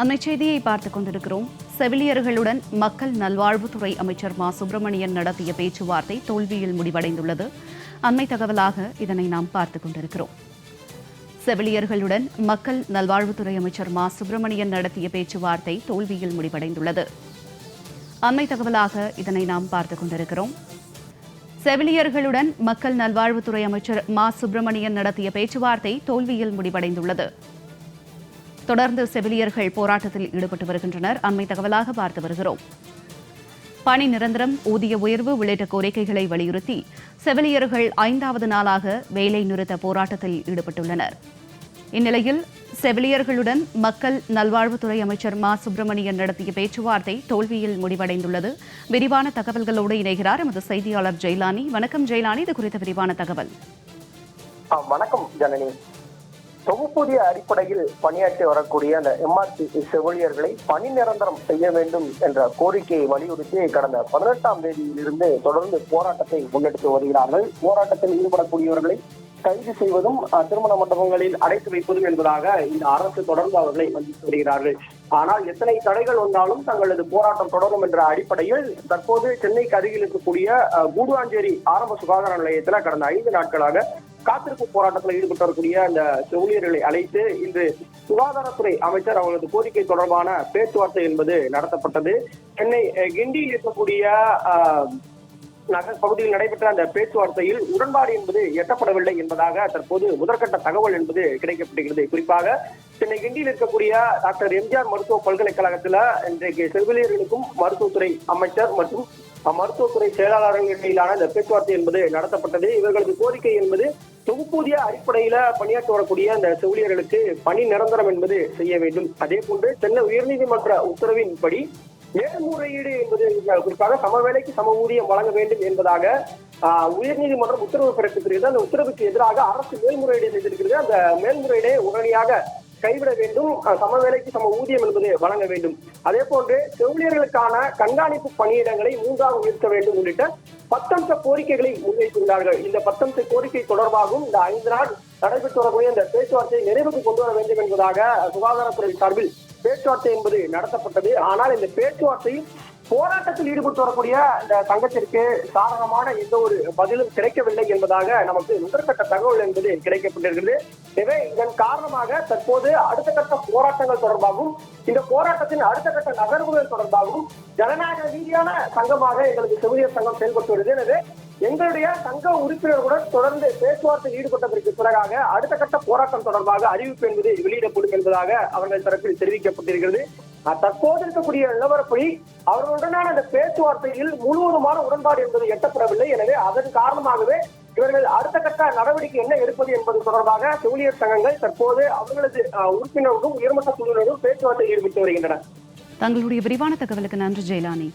அண்மை செய்தியை பார்த்துக் கொண்டிருக்கிறோம். செவிலியர்களுடன் மக்கள் நல்வாழ்வுத்துறை அமைச்சர் மா. சுப்பிரமணியன் நடத்திய பேச்சுவார்த்தை தோல்வியில் முடிவடைந்துள்ளது. அண்மை தகவலாக இதனை நாம் பார்த்துக் கொண்டிருக்கிறோம். செவிலியர்களுடன் மக்கள் நல்வாழ்வுத்துறை அமைச்சர் மா. சுப்பிரமணியன் நடத்திய பேச்சுவார்த்தை தோல்வியில் முடிவடைந்துள்ளது. அண்மை தகவலாக இதனை நாம் பார்த்துக் கொண்டிருக்கிறோம். செவிலியர்களுடன் மக்கள் நல்வாழ்வுத்துறை அமைச்சர் மா. சுப்பிரமணியன் நடத்திய பேச்சுவார்த்தை தோல்வியில் முடிவடைந்துள்ளது. தொடர்ந்து செவிலியர்கள் போராட்டத்தில் ஈடுபட்டு வருகின்றனர். அண்மை தகவலாக பார்த்து வருகிறோம். பணி நிரந்தரம் ஊதிய உயர்வு உள்ளிட்ட கோரிக்கைகளை வலியுறுத்தி செவிலியர்கள் ஐந்தாவது நாளாக வேலை நிறுத்த போராட்டத்தில் ஈடுபட்டுள்ளனர். இந்நிலையில் செவிலியர்களுடன் மக்கள் நல்வாழ்வுத்துறை அமைச்சர் மா. சுப்பிரமணியன் நடத்திய பேச்சுவார்த்தை தோல்வியில் முடிவடைந்துள்ளது. விரிவான தகவல்களோடு இணைகிறார் எமது செய்தியாளர் ஜெயலானி. வணக்கம் ஜெயலானி. இது குறித்த விரிவான தகவல். வணக்கம் ஜனனி. தொகுப்புதிய அடிப்படையில் பணியாற்றி வரக்கூடிய அந்த எம்ஆர்சி செவிலியர்களை பணி நிரந்தரம் செய்ய வேண்டும் என்ற கோரிக்கையை வலியுறுத்தி கடந்த பதினெட்டாம் தேதியிலிருந்து தொடர்ந்து போராட்டத்தை முன்னெடுத்து வருகிறார்கள். போராட்டத்தில் ஈடுபடக்கூடியவர்களை கைது செய்வதும் திருமண மண்டபங்களில் அடைத்து வைப்பதும் என்பதாக இந்த அரசு தொடர்ந்து அவர்களை வந்தித்து வருகிறார்கள். ஆனால் எத்தனை தடைகள் வந்தாலும் தங்களது போராட்டம் தொடரும் என்ற அடிப்படையில் தற்போது சென்னைக்கு அருகில் இருக்கக்கூடிய கூடுவாஞ்சேரி ஆரம்ப சுகாதார நிலையத்தில் கடந்த ஐந்து நாட்களாக காத்திருப்பு போராட்டத்தில் ஈடுபட்டு வரக்கூடிய அந்த செவிலியர்களை அழைத்து இன்று சுகாதாரத்துறை அமைச்சர் அவர்களது கோரிக்கை தொடர்பான பேச்சுவார்த்தை என்பது நடத்தப்பட்டது. சென்னை கிண்டியில் இருக்கக்கூடிய நகர் பகுதியில் நடைபெற்ற அந்த பேச்சுவார்த்தையில் உடன்பாடு என்பது எட்டப்படவில்லை என்பதாக தற்போது முதற்கட்ட தகவல் என்பது கிடைக்கப்படுகிறது குறிப்பாக சென்னை கிண்டியில் இருக்கக்கூடிய டாக்டர் எம்ஜிஆர் மருத்துவ பல்கலைக்கழகத்துல இன்றைக்கு செவிலியர்களுக்கும் மருத்துவத்துறை அமைச்சர் மற்றும் மருத்துவத்துறை செயலாளர்கள் இடையிலான இந்த பேச்சுவார்த்தை என்பது நடத்தப்பட்டது. இவர்களது கோரிக்கை என்பது தொகுப்பூதிய அடிப்படையில பணியாற்றி வரக்கூடிய அந்த செவிலியர்களுக்கு பணி நிரந்தரம் என்பது செய்ய வேண்டும். அதே போன்று சென்னை உயர்நீதிமன்ற உத்தரவின்படி மேல்முறையீடு என்பது குறிப்பாக சம வேலைக்கு சம ஊதியம் வழங்க வேண்டும் என்பதாக உயர்நீதிமன்றம் உத்தரவு பிறப்பித்திருக்கிறது. அந்த உத்தரவுக்கு எதிராக அரசு மேல்முறையீடு செய்திருக்கிறது. அந்த மேல்முறையீடை உடனடியாக கைவிட வேண்டும். சம வேலைக்கு சம ஊதியம் என்பது வழங்க வேண்டும். அதே போன்று செவிலியர்களுக்கான கண்காணிப்பு பணியிடங்களை மூன்றாக உயர்த்த வேண்டும் உள்ளிட்ட பத்தம்ச கோரிக்கைகளை முன்வைத்துள்ளார்கள். இந்த பத்தம்ச கோரிக்கை தொடர்பாகவும் இந்த ஐந்து நாள் நடைபெற்று வரக்கூடிய இந்த பேச்சுவார்த்தையை நிறைவுக்கு கொண்டு வர வேண்டும் என்பதாக சுகாதாரத்துறை சார்பில் பேச்சுவார்த்தை என்பது நடத்தப்பட்டது. ஆனால் இந்த பேச்சுவார்த்தையில் போராட்டத்தில் ஈடுபட்டு வரக்கூடிய இந்த சங்கத்திற்கு சாதகமான எந்த ஒரு பதிலும் கிடைக்கவில்லை என்பதாக நமக்கு முதற்கட்ட தகவல் என்பது கிடைக்கப்பட்டிருக்கிறது. எனவே இதன் காரணமாக தற்போது அடுத்த கட்ட போராட்டங்கள் தொடர்பாகவும் இந்த போராட்டத்தின் அடுத்த கட்ட நகர்வுகள் தொடர்பாகவும் ஜனநாயக ரீதியான சங்கமாக எங்களுக்கு செவிலியர் சங்கம் செயல்பட்டு வருது எனவே எங்களுடைய சங்க உறுப்பினர்களுடன் தொடர்ந்து பேச்சுவார்த்தையில் ஈடுபட்டதற்கு பிறகாக அடுத்த கட்ட போராட்டம் தொடர்பாக அறிவிப்பு என்பது வெளியிடப்படும் என்பதாக அவர்கள் தரப்பில் தெரிவிக்கப்பட்டிருக்கிறது. தற்போது இருக்கக்கூடிய நிலவரப்படி அவர்களுடனான அந்த பேச்சுவார்த்தையில் முழுவதுமான உடன்பாடு என்பது எட்டப்படவில்லை. எனவே அதன் காரணமாகவே இவர்கள் அடுத்த கட்ட நடவடிக்கை என்ன எடுப்பது என்பது தொடர்பாக செவிலியர் சங்கங்கள் தற்போது அவர்களது உறுப்பினர்களும் உயர்மட்ட குழுவினரும் பேச்சுவார்த்தையில் ஈடுபட்டு வருகின்றனர். தங்களுடைய விரிவான தகவலுக்கு நன்றி ஜெயலானி.